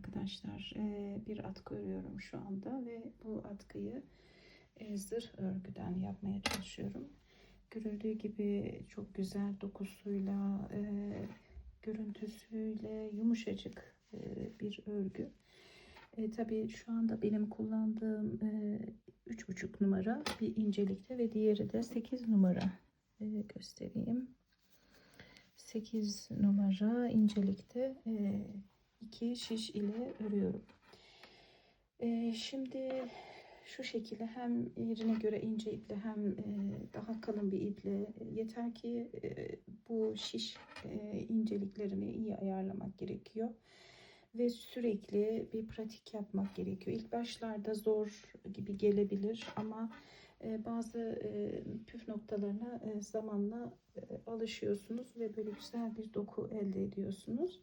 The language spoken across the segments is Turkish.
arkadaşlar. Ee, bir atkı örüyorum şu anda ve bu atkıyı e, zırh örgüden yapmaya çalışıyorum. Görüldüğü gibi çok güzel dokusuyla, e, görüntüsüyle yumuşacık e, bir örgü. E, tabii şu anda benim kullandığım e, 3,5 numara bir incelikte ve diğeri de 8 numara. E, göstereyim. 8 numara incelikte e, iki şiş ile örüyorum. E, şimdi şu şekilde hem yerine göre ince iple hem e, daha kalın bir iple yeter ki e, bu şiş e, inceliklerini iyi ayarlamak gerekiyor ve sürekli bir pratik yapmak gerekiyor. İlk başlarda zor gibi gelebilir ama e, bazı e, püf noktalarına e, zamanla e, alışıyorsunuz ve böyle güzel bir doku elde ediyorsunuz.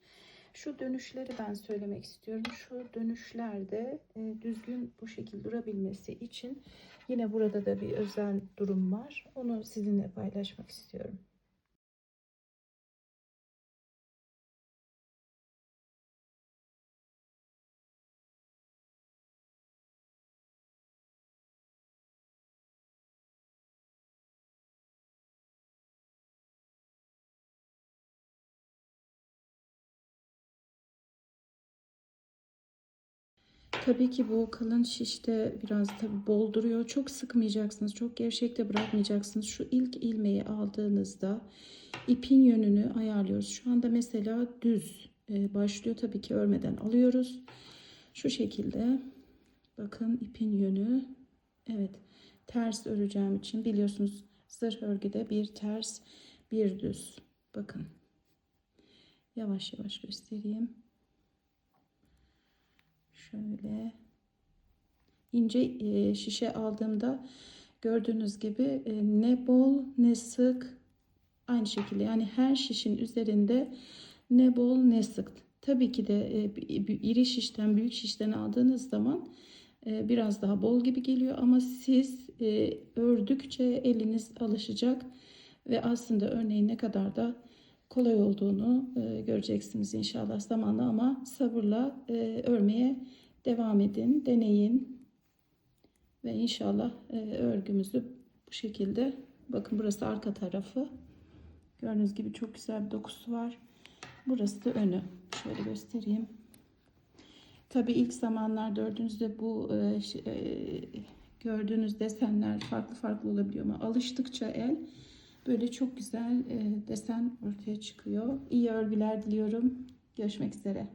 Şu dönüşleri ben söylemek istiyorum. Şu dönüşlerde e, düzgün bu şekilde durabilmesi için yine burada da bir özel durum var. Onu sizinle paylaşmak istiyorum. Tabii ki bu kalın şişte biraz tabii bol duruyor. Çok sıkmayacaksınız. Çok gevşek bırakmayacaksınız. Şu ilk ilmeği aldığınızda ipin yönünü ayarlıyoruz. Şu anda mesela düz e, başlıyor. Tabii ki örmeden alıyoruz. Şu şekilde bakın ipin yönü. Evet ters öreceğim için biliyorsunuz zırh örgüde bir ters bir düz. Bakın yavaş yavaş göstereyim şöyle. İnce e, şişe aldığımda gördüğünüz gibi e, ne bol ne sık aynı şekilde. Yani her şişin üzerinde ne bol ne sık. Tabii ki de e, iri şişten büyük şişten aldığınız zaman biraz daha bol gibi geliyor. Ama siz ördükçe eliniz alışacak ve aslında örneğin ne kadar da kolay olduğunu e, göreceksiniz inşallah zamanla ama sabırla e, örmeye devam edin, deneyin. Ve inşallah e, örgümüzü bu şekilde bakın burası arka tarafı. Gördüğünüz gibi çok güzel bir dokusu var. Burası da önü. Şöyle göstereyim. Tabi ilk zamanlarda ördüğünüzde bu e, e, gördüğünüz desenler farklı farklı olabiliyor ama alıştıkça el Böyle çok güzel e, desen ortaya çıkıyor. İyi örgüler diliyorum. Görüşmek üzere.